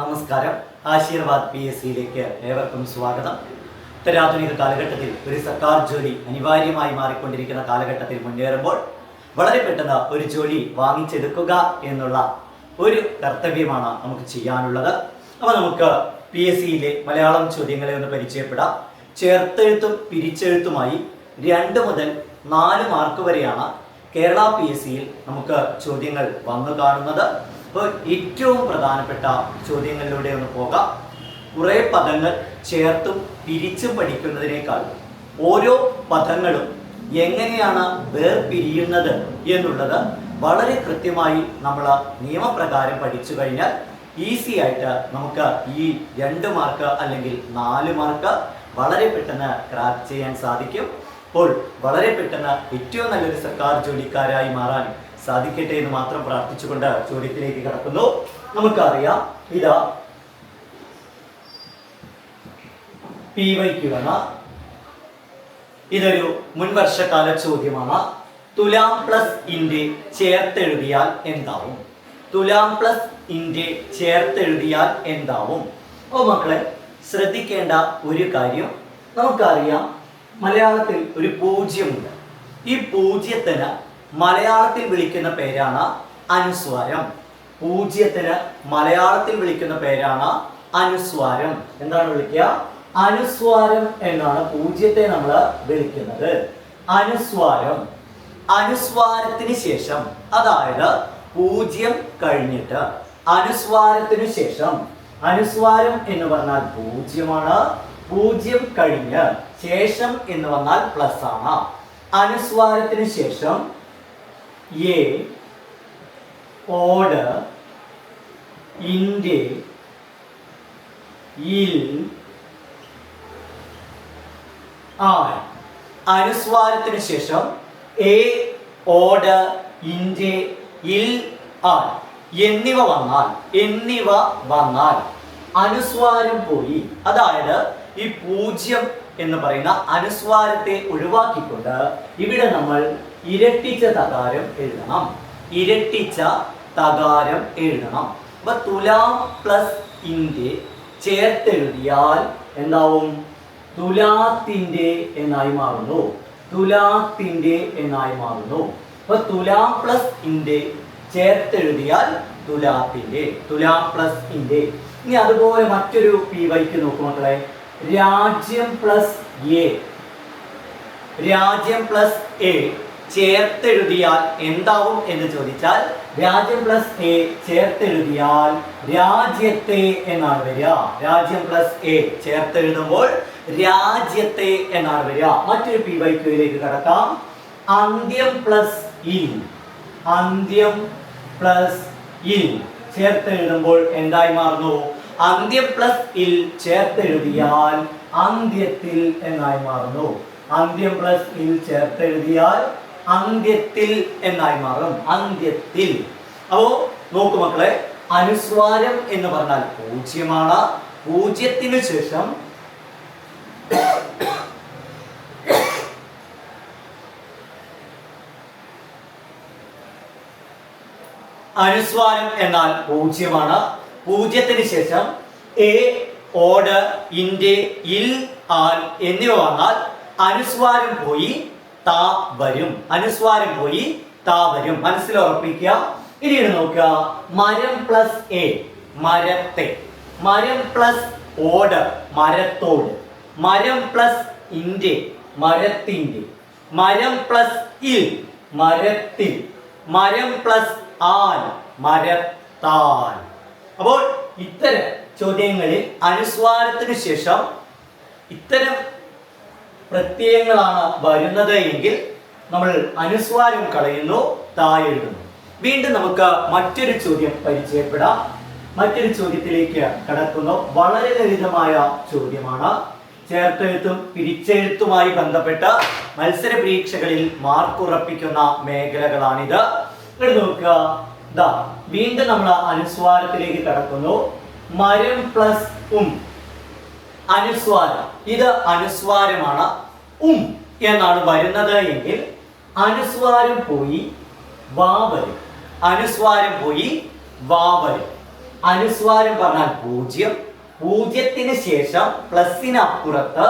നമസ്കാരം. Aashirvad P S സിയിലേക്ക് ഏവർക്കും സ്വാഗതം. ഉത്തരാധുനിക കാലഘട്ടത്തിൽ ഒരു സർക്കാർ ജോലി അനിവാര്യമായി മാറിക്കൊണ്ടിരിക്കുന്ന കാലഘട്ടത്തിൽ മുന്നേറുമ്പോൾ വളരെ പെട്ടെന്ന് ഒരു ജോലി വാങ്ങിച്ചെടുക്കുക എന്നുള്ള ഒരു കർത്തവ്യമാണ് നമുക്ക് ചെയ്യാനുള്ളത്. അപ്പോൾ നമുക്ക് പി എസ് സിയിലെ മലയാളം ചോദ്യങ്ങളെ ഒന്ന് പരിചയപ്പെടാം. ചേർത്തെഴുത്തും പിരിച്ചെഴുത്തുമായി രണ്ട് മുതൽ നാല് മാർക്ക് വരെയാണ് കേരള പി എസ് സിയിൽ നമുക്ക് ചോദ്യങ്ങൾ വന്നു കാണുന്നത്. അപ്പോൾ ഏറ്റവും പ്രധാനപ്പെട്ട ചോദ്യങ്ങളിലൂടെ ഒന്ന് പോകാം. കുറേ പദങ്ങൾ ചേർത്തും പിരിച്ചും പഠിക്കുന്നതിനേക്കാൾ ഓരോ പദങ്ങളും എങ്ങനെയാണ് വേർപിരിയുന്നത് എന്നുള്ളത് വളരെ കൃത്യമായി നമ്മൾ നിയമപ്രകാരം പഠിച്ചു കഴിഞ്ഞാൽ ഈസി ആയിട്ട് നമുക്ക് ഈ രണ്ട് മാർക്ക് അല്ലെങ്കിൽ നാല് മാർക്ക് വളരെ പെട്ടെന്ന് ക്രാക്ക് ചെയ്യാൻ സാധിക്കും. അപ്പോൾ വളരെ പെട്ടെന്ന് ഏറ്റവും നല്ലൊരു സർക്കാർ ജോലിക്കാരായി മാറാൻ സാധിക്കട്ടെ എന്ന് മാത്രം പ്രാർത്ഥിച്ചുകൊണ്ട് ചോദ്യത്തിലേക്ക് കടക്കുന്നു. നമുക്കറിയാം ഇതാ പി വൈക്കുവാണ് ഇതൊരു മുൻവർഷകാല ചോദ്യമാണ്. തുലാം പ്ലസ് ഇൻഡെ ചേർത്തെഴുതിയാൽ എന്താവും? തുലാം പ്ലസ് ഇൻഡെ ചേർത്തെഴുതിയാൽ എന്താവും? ഓ മക്കളെ ശ്രദ്ധിക്കേണ്ട ഒരു കാര്യം നമുക്കറിയാം. മലയാളത്തിൽ ഒരു പൂജ്യമുണ്ട്. ഈ പൂജ്യത്തിന് മലയാളത്തിൽ വിളിക്കുന്ന പേരാണ് അനുസ്വാരം. പൂജ്യത്തിന് മലയാളത്തിൽ വിളിക്കുന്ന പേരാണ് അനുസ്വാരം. എന്താണ് വിളിക്കുക? അനുസ്വാരം എന്നാണ് പൂജ്യത്തെ നമ്മൾ വിളിക്കുന്നത്. അനുസ്വാരം. അനുസ്വാരത്തിന് ശേഷം അതായത് പൂജ്യം കഴിഞ്ഞിട്ട് അനുസ്വാരത്തിന് ശേഷം അനുസ്വാരം എന്ന് പറഞ്ഞാൽ പൂജ്യമാണ്. പൂജ്യം കഴിഞ്ഞ് ശേഷം എന്ന് പറഞ്ഞാൽ പ്ലസ് ആണ്. അനുസ്വാരത്തിന് ശേഷം എ ഓട് ഇൻഡെ ഇൽ ആൻ അനുസ്വാരത്തിന് ശേഷം എ ഓട് ഇൻഡെ ഇൽ ആൻ എന്നിവ വന്നാൽ എന്നിവ വന്നാൽ അനുസ്വാരം പോയി. അതായത് ഈ പൂജ്യം എന്ന് പറയുന്ന അനുസ്വാരത്തെ ഒഴിവാക്കിക്കൊണ്ട് ഇവിടെ നമ്മൾ ഇരട്ടിച്ച തകാരം എഴുതണം. ഇരട്ടിച്ച തകാരം എഴുതണം. അപ്പൊ തുലാം പ്ലസ് ഇന്റെ ചേർത്തെഴുതിയാൽ എന്താവും? തുലാത്തിന്റെ എന്നായി മാറുന്നു. തുലാത്തിന്റെ എന്നായി മാറുന്നു. അപ്പൊ തുലാം പ്ലസ് ഇന്റെ ചേർത്തെഴുതിയാൽ തുലാത്തിന്റെ തുലാം പ്ലസ് ഇന്റെ ഇനി അതുപോലെ മറ്റൊരു പി വൈക്ക് നോക്കും മക്കളെ. രാജ്യം പ്ലസ് എ. രാജ്യം പ്ലസ് എ. ചേർത്തെഴുതിയാൽ എന്താവും എന്ന് ചോദിച്ചാൽ രാജ്യം പ്ലസ് എ ചേർത്തെഴുതിയാൽ രാജ്യത്തെ എന്നാണ് വരിക. രാജ്യം പ്ലസ് എ ചേർത്തെഴുതുമ്പോൾ രാജ്യത്തെ എന്നാണ് വരിക. മറ്റൊരു പി വൈ ക്യൂയിലേക്ക് കടക്കാം. അന്ത്യം പ്ലസ് ഇ അന്ത്യം പ്ലസ് ഇൽ ചേർത്തെഴുതുമ്പോൾ എന്തായി മാറുന്നു? അന്ത്യം പ്ലസ് ഇൽ ചേർത്തെഴുതിയാൽ അന്ത്യത്തിൽ എന്നായി മാറുന്നു. അന്ത്യം പ്ലസ് ഇൽ ചേർത്തെഴുതിയാൽ അന്ത്യത്തിൽ എന്നായി മാറും. അന്ത്യത്തിൽ. അപ്പോ നോക്കു മക്കളെ അനുസ്വാരം എന്ന് പറഞ്ഞാൽ പൂജ്യമാണ്. പൂജ്യത്തിന് ശേഷം അനുസ്വാരം എന്നാൽ പൂജ്യമാണ്. പൂജ്യത്തിന് ശേഷം എ ഓട് ഇൻഡെ ഇൽ ആൽ എന്നിവ വന്നാൽ അനുസ്വാരം പോയി താ വരും. അനുസ്വാരം പോയി താ വരും. മനസ്സിൽ ഉറപ്പിക്കുക ഇനിയാണ് നോക്കുക. മരം പ്ലസ് എ മരത്തെ. മരം പ്ലസ് ഓട് മരത്തോട്. മരം പ്ലസ് ഇൻഡെ മരത്തിന്റെ. മരം പ്ലസ് ഇൽ മരത്തിൽ. മരം പ്ലസ് ആൽ മരത്താൽ. അപ്പോൾ ഇത്തരം ചോദ്യങ്ങളിൽ അനുസ്വാരത്തിന് ശേഷം ഇത്തരം പ്രത്യയങ്ങളാണ് വരുന്നത് എങ്കിൽ നമ്മൾ അനുസ്വാരം കളയുന്നു താഴെ എഴുതുന്നു. വീണ്ടും നമുക്ക് മറ്റൊരു ചോദ്യം പരിചയപ്പെടാം. മറ്റൊരു ചോദ്യത്തിലേക്ക് കടക്കുന്നു. വളരെ ലളിതമായ ചോദ്യമാണ്. ചേർത്തെഴുത്തും പിരിച്ചെഴുത്തുമായി ബന്ധപ്പെട്ട മത്സര പരീക്ഷകളിൽ മാർക്ക് ഉറപ്പിക്കുന്ന മേഖലകളാണിത്. ഇവിടെ നോക്കുക. വീണ്ടും നമ്മൾ അനുസ്വാരത്തിലേക്ക് കടക്കുന്നു. മരം പ്ലസ് ഉം അനുസ്വാരം. ഇത് അനുസ്വാരമാണ്. ഉം എന്നാണ് വരുന്നത് എങ്കിൽ അനുസ്വാരം പോയി വാവരും. അനുസ്വാരം പോയി വാവരും. അനുസ്വാരം പറഞ്ഞാൽ പൂജ്യം. പൂജ്യത്തിന് ശേഷം പ്ലസിന് അപ്പുറത്ത്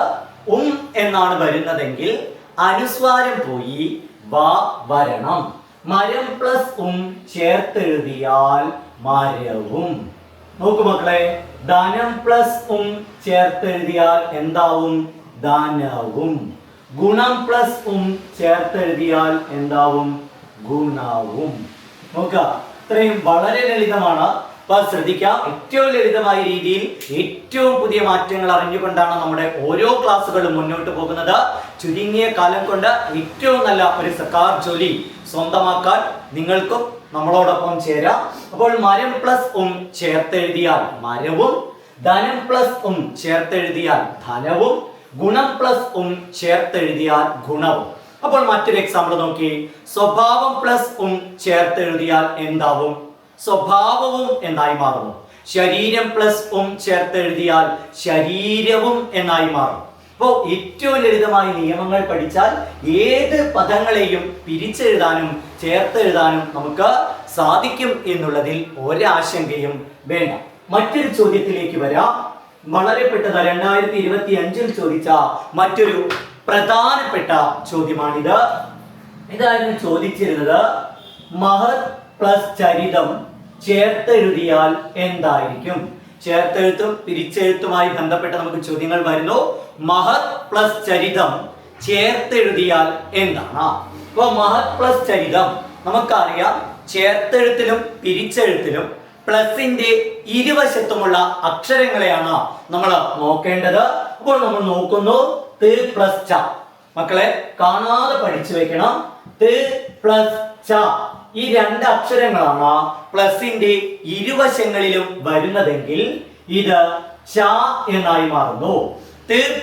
ഉം എന്നാണ് വരുന്നതെങ്കിൽ അനുസ്വാരം പോയി വാ വരണം. മരം പ്ലസ് ഉം ചേർത്തെഴുതിയാൽ മരവും. നോക്കൂ മക്കളെ ധനം പ്ലസ് ഉം ചേർത്തെഴുതിയാൽ എന്താവും? ധനവും. ഗുണം പ്ലസ് ഉം ചേർത്തെഴുതിയാൽ എന്താവും? ഗുണവും. നോക്കുക. ഇത്രയും വളരെ ലളിതമാണ്. അപ്പൊ ശ്രദ്ധിക്കാം. ഏറ്റവും ലളിതമായ രീതിയിൽ ഏറ്റവും പുതിയ മാറ്റങ്ങൾ അറിഞ്ഞുകൊണ്ടാണ് നമ്മുടെ ഓരോ ക്ലാസ്സുകളും മുന്നോട്ട് പോകുന്നത്. ചുരുങ്ങിയ കാലം കൊണ്ട് ഏറ്റവും നല്ല ഒരു സർക്കാർ ജോലി സ്വന്തമാക്കാൻ നിങ്ങൾക്കും നമ്മളോടൊപ്പം ചേരാം. അപ്പോൾ മരം പ്ലസ് ഉം ചേർത്തെഴുതിയാൽ മരവും ധനം പ്ലസ് ഉം ചേർത്തെഴുതിയാൽ ധനവും ഗുണം പ്ലസ് ഉം ചേർത്തെഴുതിയാൽ ഗുണവും. അപ്പോൾ മറ്റൊരു എക്സാമ്പിൾ നോക്കി. സ്വഭാവം പ്ലസ് ഉം ചേർത്തെഴുതിയാൽ എന്താവും? സ്വഭാവവും എന്നായി മാറുന്നു? ശരീരം പ്ലസ് ഉം ചേർത്തെഴുതിയാൽ ശരീരവും എന്നായി മാറും അപ്പോൾ ഏറ്റവും ലളിതമായ നിയമങ്ങൾ പഠിച്ചാൽ ഏത് പദങ്ങളെയും പിരിച്ചെഴുതാനും ചേർത്തെഴുതാനും നമുക്ക് സാധിക്കും എന്നുള്ളതിൽ ഒരാശങ്കയും വേണ്ട. മറ്റൊരു ചോദ്യത്തിലേക്ക് വരാം. വളരെ പെട്ടത് രണ്ടായിരത്തി ഇരുപത്തി അഞ്ചിൽ ചോദിച്ച മറ്റൊരു പ്രധാനപ്പെട്ട ചോദ്യമാണിത്. ഇതായിരുന്നു ചോദിച്ചിരുന്നത് മഹത് പ്ലസ് ചരിതം ചേർത്തെഴുതിയാൽ എന്തായിരിക്കും? ചേർത്തെഴുത്തും പിരിച്ചെഴുത്തുമായി ബന്ധപ്പെട്ട നമുക്ക് ചോദ്യങ്ങൾ വരുന്നു. മഹത് പ്ലസ് ചരിതം ചേർത്തെഴുതിയാൽ എന്താണ്? അപ്പൊ മഹത് പ്ലസ് ചരിതം നമുക്കറിയാം. ചേർത്തെഴുത്തിലും പിരിച്ചെഴുത്തിലും പ്ലസിന്റെ ഇരുവശത്തുമുള്ള അക്ഷരങ്ങളെയാണ് നമ്മൾ നോക്കേണ്ടത്. അപ്പോൾ നമ്മൾ നോക്കുന്നു. ത് പ്ലസ് ച. മക്കളെ കാണാതെ പഠിച്ചു വെക്കണം. ത് പ്ലസ് ച. ഈ രണ്ട് അക്ഷരങ്ങളാണ് പ്ലസിന്റെ ഇരുവശങ്ങളിലും വരുന്നതെങ്കിൽ ഇത് ച എന്നായി മാറുന്നു.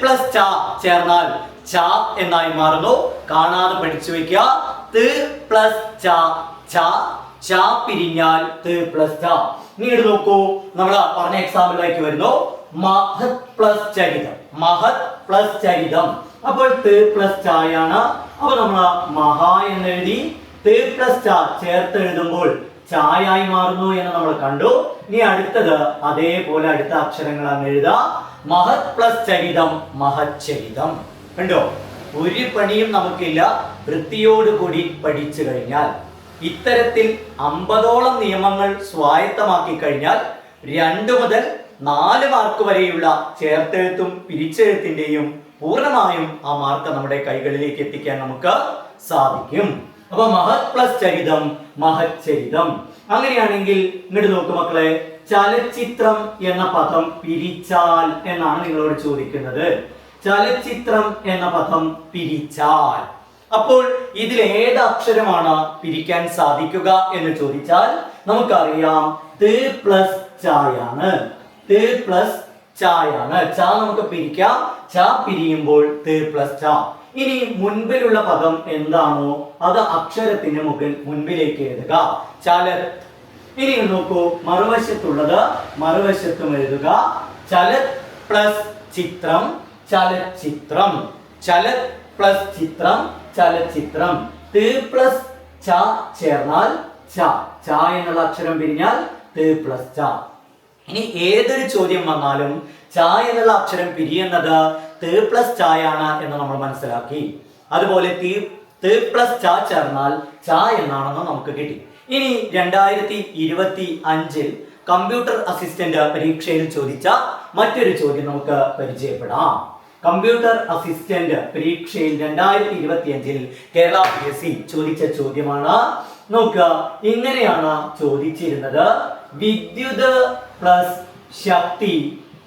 പ്ലസ് ച ചേർന്നാൽ ച എന്നായി മാറുന്നു. കാണാതെ പഠിച്ചു വെക്കുക. പ്ലസ് ച ച ച പിരിഞ്ഞാൽ പ്ലസ് ച. ഇങ്ങോട്ട് നോക്കൂ. നമ്മൾ പറഞ്ഞ എക്സാമ്പിളിലേക്ക് വരുന്നു. മഹത് പ്ലസ് ചരിതം. മഹത് പ്ലസ് ചരിതം. അപ്പോൾ ത് പ്ലസ് ചായാണ് അപ്പൊ നമ്മൾ മഹാ എന്ന് എഴുതി പ്ലസ് ചാ ചേർത്ത് എഴുതുമ്പോൾ ചായായി മാറുന്നു എന്ന് നമ്മൾ കണ്ടു. ഇനി അടുത്തത് അതേപോലെ അടുത്ത അക്ഷരങ്ങളാണ് എഴുതുക എഴുതാം. മഹത് പ്ലസ് ചരിതം മഹത് ചരിതം. കണ്ടോ? ഒരു പണിയും നമുക്കില്ല. വൃത്തിയോടുകൂടി പഠിച്ചു കഴിഞ്ഞാൽ ഇത്തരത്തിൽ അമ്പതോളം നിയമങ്ങൾ സ്വായത്തമാക്കി കഴിഞ്ഞാൽ രണ്ടു മുതൽ നാല് മാർക്ക് വരെയുള്ള ചേർത്തെഴുത്തും പിരിച്ചെഴുത്തിന്റെയും പൂർണമായും ആ മാർക്ക് നമ്മുടെ കൈകളിലേക്ക് എത്തിക്കാൻ നമുക്ക് സാധിക്കും. അപ്പൊ മഹത് പ്ലസ് ചരിതം മഹത് ചരിതം. അങ്ങനെയാണെങ്കിൽ ഇങ്ങോട്ട് നോക്ക് മക്കളെ ചലച്ചിത്രം എന്ന പദം പിരിച്ചാൽ എന്നാണ് നിങ്ങളോട് ചോദിക്കുന്നത്. ചലച്ചിത്രം എന്ന പദം പിരിച്ചാൽ. അപ്പോൾ ഇതിൽ ഏത് അക്ഷരമാണ് പിരിക്കാൻ സാധിക്കുക എന്ന് ചോദിച്ചാൽ നമുക്കറിയാം ത് പ്ലസ് ചായാണ്. ത് പ്ലസ് ചായാണ്. ചാ നമുക്ക് പിരിക്കാം. ചാ പിരിയുമ്പോൾ ത് പ്ലസ് ച. ഇനി മുൻപിലുള്ള പദം എന്താണോ അത് അക്ഷരത്തിന് മുകളിൽ മുൻപിലേക്ക് എഴുതുക. ചലത് ഇനി നോക്കൂ മറുവശത്തുള്ളത് മറുവശത്തും എഴുതുക. ചലത് പ്ലസ് ചിത്രം ചലച്ചിത്രം. ചലത് പ്ലസ് ചിത്രം ചലച്ചിത്രം. ത് പ്ലസ് ച ചേർന്നാൽ ച. ച എന്നുള്ള അക്ഷരം പിരിഞ്ഞാൽ ത് പ്ലസ് ച. ഇനി ഏതൊരു ചോദ്യം വന്നാലും ച എന്നുള്ള അക്ഷരം പിരിയുന്നത് ത് പ്ലസ് ചായാണ് എന്ന് നമ്മൾ മനസ്സിലാക്കി. അതുപോലെ തി ത് പ്ലസ് ച ചേർന്നാൽ ച എന്നാണെന്ന് നമുക്ക് കിട്ടി. ഇനി രണ്ടായിരത്തി ഇരുപത്തി അഞ്ചിൽ കമ്പ്യൂട്ടർ അസിസ്റ്റന്റ് പരീക്ഷയിൽ ചോദിച്ച മറ്റൊരു ചോദ്യം നമുക്ക് പരിചയപ്പെടാം. കമ്പ്യൂട്ടർ അസിസ്റ്റന്റ് പരീക്ഷയിൽ രണ്ടായിരത്തി ഇരുപത്തി അഞ്ചിൽ കേരള പി എസ് സി ചോദിച്ച ചോദ്യമാണ്. നോക്കുക ഇങ്ങനെയാണ് ചോദിച്ചിരുന്നത്. വിദ്യുത് പ്ലസ് ശക്തി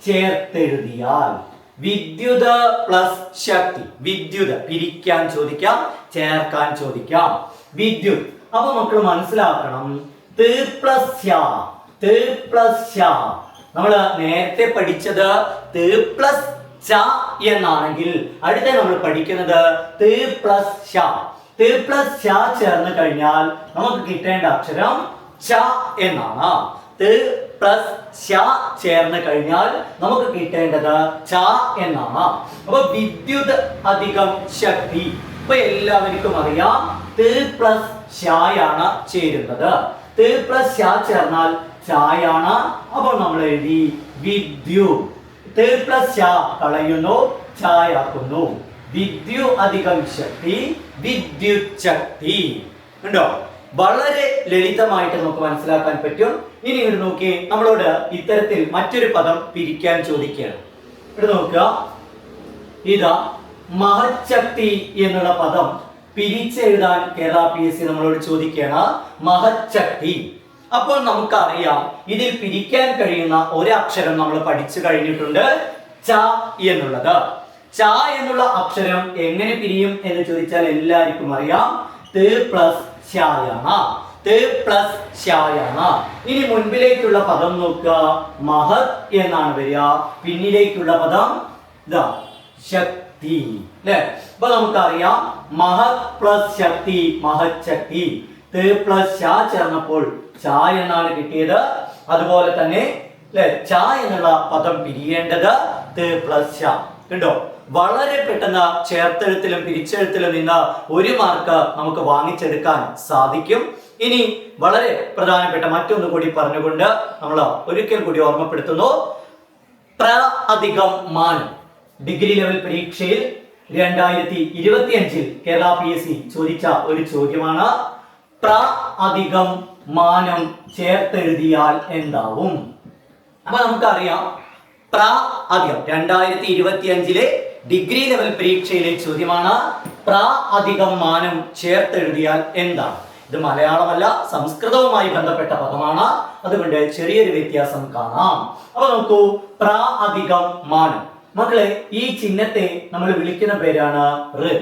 ചേർത്തെഴുതിയാൽ വിദ്യുത് പ്ലസ് ശക്തി. വിദ്യുത്. പിരിക്കാൻ ചോദിക്കാം ചേർക്കാൻ ചോദിക്കാം. വിദ്യുത്. അപ്പൊ മക്കൾ മനസ്സിലാക്കണം. നമ്മൾ നേരത്തെ പഠിച്ചത് എന്നാണെങ്കിൽ അടുത്ത നമ്മൾ പഠിക്കുന്നത് ചേർന്ന് കഴിഞ്ഞാൽ നമുക്ക് കിട്ടേണ്ട അക്ഷരം ച എന്നാണ്. ത് പ്ലസ് ശ ചേർന്ന് കഴിഞ്ഞാൽ നമുക്ക് കിട്ടേണ്ടത് ച എന്നാണ്. അപ്പൊ വിദ്യുത് അധികം ശക്തി. ഇപ്പൊ എല്ലാവർക്കും അറിയാം ത് പ്ലസ് ഷായാണ് ചേരുന്നത്. ത് പ്ലസ് ഷാ ചേർന്നാൽ ചായാണ്. അപ്പോൾ നമ്മൾ എഴുതി വിദ്യു ത് പ്ലസ് ശ കളയുന്നു ചായാക്കുന്നു. വിദ്യു അധികം ശക്തി വിദ്യുത് ശക്തി. ഉണ്ടോ വളരെ ലളിതമായിട്ട് നമുക്ക് മനസ്സിലാക്കാൻ പറ്റും. ഇനി ഇവിടെ നോക്കി നമ്മളോട് ഇത്തരത്തിൽ മറ്റൊരു പദം പിരിക്കാൻ ചോദിക്കുകയാണ്. ഇവിടെ നോക്കുക. ഇതാ മഹശക്തി എന്നുള്ള പദം പിരിച്ചെഴുതാൻ കേരള പി എസ് സി നമ്മളോട് ചോദിക്കുകയാണ്. മഹശക്തി അപ്പോൾ നമുക്കറിയാം ഇതിൽ പിരിക്കാൻ കഴിയുന്ന ഒരക്ഷരം നമ്മൾ പഠിച്ചു കഴിഞ്ഞിട്ടുണ്ട്. ച എന്നുള്ളത്. ച എന്നുള്ള അക്ഷരം എങ്ങനെ പിരിയും എന്ന് ചോദിച്ചാൽ എല്ലാവർക്കും അറിയാം. ത് പ്ലസ് ഷായാണ് ത് പ്ലസ് ഷായാണ് ഇനി മുൻപിലേക്കുള്ള പദം നോക്കുക. മഹത് എന്നാണ് വരിക. പിന്നിലേക്കുള്ള പദം ഇതാ ശക്തി. അല്ലെ അപ്പൊ നമുക്കറിയാം മഹത് പ്ലസ് ശക്തി മഹത് ശക്തി. പ്ലസ് ഷാ ചേർന്നപ്പോൾ ച എന്നാണ് കിട്ടിയത്. അതുപോലെ തന്നെ അല്ലെ ച എന്നുള്ള പദം പിരിയേണ്ടത് ത് പ്ലസ് ഷാ കണ്ടോ? വളരെ പെട്ടെന്ന് ചേർത്തെഴുത്തിലും പിരിച്ചെഴുത്തിലും നിന്ന് ഒരു മാർക്ക് നമുക്ക് വാങ്ങിച്ചെടുക്കാൻ സാധിക്കും. ഇനി വളരെ പ്രധാനപ്പെട്ട മറ്റൊന്ന് കൂടി പറഞ്ഞുകൊണ്ട് നമ്മൾ ഒരിക്കൽ കൂടി ഓർമ്മപ്പെടുത്തുന്നു. പ്ര അധികം മാനം ഡിഗ്രി ലെവൽ പരീക്ഷയിൽ രണ്ടായിരത്തി ഇരുപത്തി അഞ്ചിൽ കേരള പി എസ് സി ചോദിച്ച ഒരു ചോദ്യമാണ് പ്ര അധികം മാനം ചേർത്തെഴുതിയാൽ എന്താവും? അപ്പൊ നമുക്കറിയാം പ്ര അധികം രണ്ടായിരത്തി ഇരുപത്തി അഞ്ചിലെ ഡിഗ്രി ലെവൽ പരീക്ഷയിലെ ചോദ്യമാണ് പ്രാ അധികം മാനം ചേർത്തെഴുതിയാൽ എന്താണ് ഇത് മലയാളമല്ല സംസ്കൃതവുമായി ബന്ധപ്പെട്ട പദമാണ്. അതുകൊണ്ട് ചെറിയൊരു വ്യത്യാസം കാണാം. അപ്പൊ നോക്കൂ പ്രാ അധികം മാനം. മക്കളെ ഈ ചിഹ്നത്തെ നമ്മൾ വിളിക്കുന്ന പേരാണ് റ്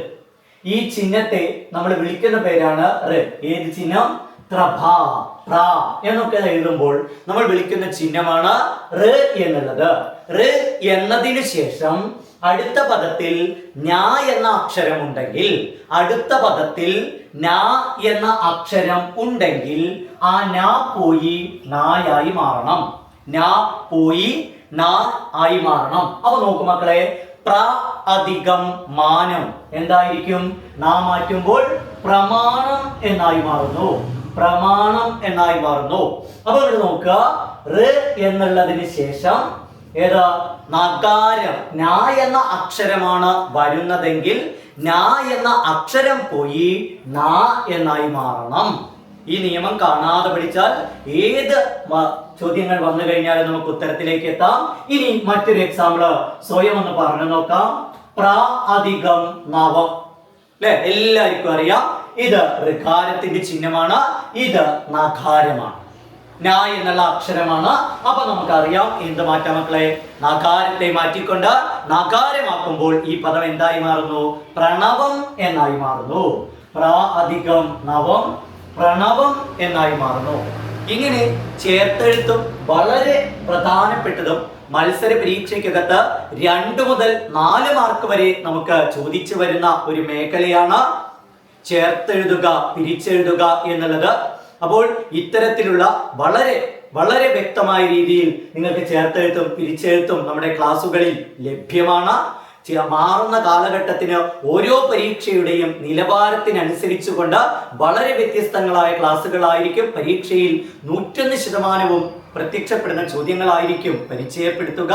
ഈ ചിഹ്നത്തെ നമ്മൾ വിളിക്കുന്ന പേരാണ് റ് ഏത് ചിഹ്നം? ത്രഭ പ്ര എന്നൊക്കെ എഴുതുമ്പോൾ നമ്മൾ വിളിക്കുന്ന ചിഹ്നമാണ് റ് എന്നുള്ളത്. റ് എന്നതിന് ശേഷം അടുത്ത പദത്തിൽ ഞാ എന്ന അക്ഷരം ഉണ്ടെങ്കിൽ അടുത്ത പദത്തിൽ നാ എന്ന അക്ഷരം ഉണ്ടെങ്കിൽ ആ നാ പോയി നായായി മാറണം. നാ പോയി നാ ആയി മാറണം. അപ്പൊ നോക്കൂ മക്കളെ പ്ര അധികം മാനം എന്തായിരിക്കും? നാ മാറ്റുമ്പോൾ പ്രമാണം എന്നായി മാറുന്നു. പ്രമാണം എന്നായി മാറുന്നു. അപ്പൊ നോക്കുക. എന്നുള്ളതിന് ശേഷം ഏതാ? നകാരം ഞാ എന്ന അക്ഷരമാണ് വരുന്നതെങ്കിൽ ഞാ എന്ന അക്ഷരം പോയി നാ എന്നായി മാറണം. ഈ നിയമം കാണാതെ പഠിച്ചാൽ ഏത് ചോദ്യങ്ങൾ വന്നു കഴിഞ്ഞാലും നമുക്ക് ഉത്തരത്തിലേക്ക് എത്താം. ഇനി മറ്റൊരു എക്സാമ്പിൾ സ്വയം ഒന്ന് പറഞ്ഞു നോക്കാം. പ്രാ അധികം നവം. അല്ലെ എല്ലാവർക്കും അറിയാം. ഇത് ഋകാരത്തിന്റെ ചിഹ്നമാണ്. ഇത് നഖാരമാണ്. ന എന്നുള്ള അക്ഷരമാണ്. അപ്പൊ നമുക്കറിയാം എന്ത് മാറ്റാം മക്കളെ? നകാരത്തെ മാറ്റിക്കൊണ്ട് നകാരമാക്കുമ്പോൾ ഈ പദം എന്തായി മാറുന്നു? പ്രണവം എന്നായി മാറുന്നു. പ്ര അധികം നവം പ്രണവം എന്നായി മാറുന്നു. ഇങ്ങനെ ചേർത്തെഴുത്തും വളരെ പ്രധാനപ്പെട്ടതും മത്സര പരീക്ഷയ്ക്കകത്ത് രണ്ട് മുതൽ നാല് മാർക്ക് വരെ നമുക്ക് ചോദിച്ചു വരുന്ന ഒരു മേഖലയാണ് ചേർത്തെഴുതുക പിരിച്ചെഴുതുക എന്നുള്ളത്. അപ്പോൾ ഇത്തരത്തിലുള്ള വളരെ വളരെ വ്യക്തമായ രീതിയിൽ നിങ്ങൾക്ക് ചേർത്തെഴുത്തും പിരിച്ചെഴുത്തും നമ്മുടെ ക്ലാസ്സുകളിൽ ലഭ്യമാണ്. മാറുന്ന കാലഘട്ടത്തിന് ഓരോ പരീക്ഷയുടെയും നിലവാരത്തിനനുസരിച്ചുകൊണ്ട് വളരെ വ്യത്യസ്തങ്ങളായ ക്ലാസ്സുകളായിരിക്കും. പരീക്ഷയിൽ നൂറ്റൊന്ന് ശതമാനവും പ്രത്യക്ഷപ്പെടുന്ന ചോദ്യങ്ങളായിരിക്കും പരിചയപ്പെടുത്തുക.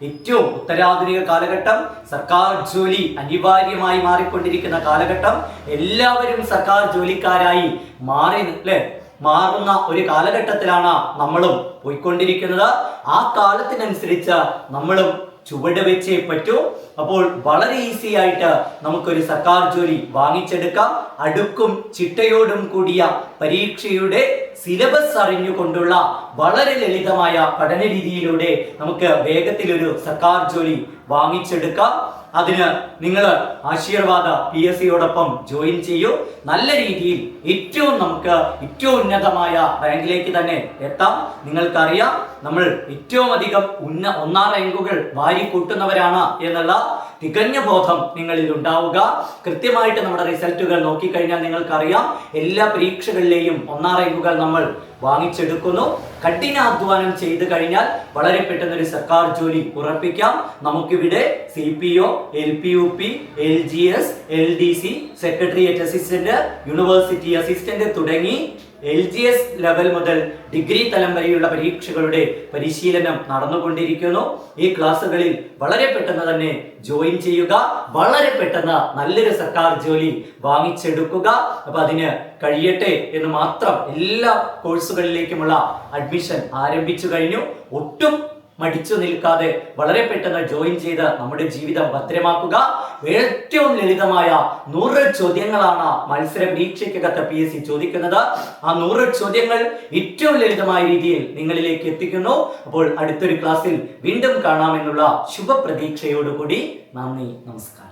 ഏറ്റവും ഉത്തരാധുനിക കാലഘട്ടം സർക്കാർ ജോലി അനിവാര്യമായി മാറിക്കൊണ്ടിരിക്കുന്ന കാലഘട്ടം എല്ലാവരും സർക്കാർ ജോലിക്കാരായി മാറി അല്ലെ മാറുന്ന ഒരു കാലഘട്ടത്തിലാണ് നമ്മളും പോയിക്കൊണ്ടിരിക്കുന്നത്. ആ കാലത്തിനനുസരിച്ച് നമ്മളും ചുവട് വെച്ചേ പറ്റൂ. അപ്പോൾ വളരെ ഈസി ആയിട്ട് നമുക്കൊരു സർക്കാർ ജോലി വാങ്ങിച്ചെടുക്കാം. അടുക്കും ചിട്ടയോടും കൂടിയ പരീക്ഷയുടെ സിലബസ് അറിഞ്ഞുകൊണ്ടുള്ള വളരെ ലളിതമായ പഠന രീതിയിലൂടെ നമുക്ക് വേഗത്തിലൊരു സർക്കാർ ജോലി വാങ്ങിച്ചെടുക്കാം. അതിന് നിങ്ങൾ ആശീർവാദ പി എസ് സിയോടൊപ്പം ജോയിൻ ചെയ്യൂ. നല്ല രീതിയിൽ ഏറ്റവും നമുക്ക് ഏറ്റവും ഉന്നതമായ റാങ്കിലേക്ക് തന്നെ എത്താം. നിങ്ങൾക്കറിയാം നമ്മൾ ഏറ്റവും അധികം ഉന്ന ഒന്നാം റാങ്കുകൾ വാരി കൂട്ടുന്നവരാണ് എന്നുള്ള തികഞ്ഞ ബോധം നിങ്ങളിൽ ഉണ്ടാവുക കൃത്യമായിട്ട് നമ്മുടെ റിസൾട്ടുകൾ നോക്കിക്കഴിഞ്ഞാൽ നിങ്ങൾക്കറിയാം. എല്ലാ പരീക്ഷകളിലെയും ഒന്നാം റാങ്കുകൾ നമ്മൾ വാങ്ങിച്ചെടുക്കുന്നു. കഠിനാധ്വാനം ചെയ്തു കഴിഞ്ഞാൽ വളരെ പെട്ടെന്ന് ഒരു സർക്കാർ ജോലി ഉറപ്പിക്കാം. നമുക്കിവിടെ C P O L P U P L G S L D C secretariat assistant university assistant തുടങ്ങി എൽ ജി എസ് ലെവൽ മുതൽ ഡിഗ്രി തലം വരെയുള്ള പരീക്ഷകളുടെ പരിശീലനം നടന്നുകൊണ്ടിരിക്കുന്നു. ഈ ക്ലാസ്സുകളിൽ വളരെ പെട്ടെന്ന് തന്നെ ജോയിൻ ചെയ്യുക വളരെ പെട്ടെന്ന് നല്ലൊരു സർക്കാർ ജോലി വാങ്ങിച്ചെടുക്കുക. അപ്പൊ അതിന് കഴിയട്ടെ എന്ന് മാത്രം എല്ലാ കോഴ്സുകളിലേക്കുമുള്ള അഡ്മിഷൻ ആരംഭിച്ചു കഴിഞ്ഞു. ഒട്ടും മടിച്ചു നിൽക്കാതെ വളരെ പെട്ടെന്ന് ജോയിൻ ചെയ്ത് നമ്മുടെ ജീവിതം ഭദ്രമാക്കുക. ഏറ്റവും ലളിതമായ നൂറ് ചോദ്യങ്ങളാണ് മത്സരം പരീക്ഷയ്ക്കകത്ത് പി എസ് സി ചോദിക്കുന്നത്. ആ നൂറ് ചോദ്യങ്ങൾ ഏറ്റവും ലളിതമായ രീതിയിൽ നിങ്ങളിലേക്ക് എത്തിക്കുന്നു. അപ്പോൾ അടുത്തൊരു ക്ലാസ്സിൽ വീണ്ടും കാണാമെന്നുള്ള ശുഭപ്രതീക്ഷയോടുകൂടി നന്ദി നമസ്കാരം.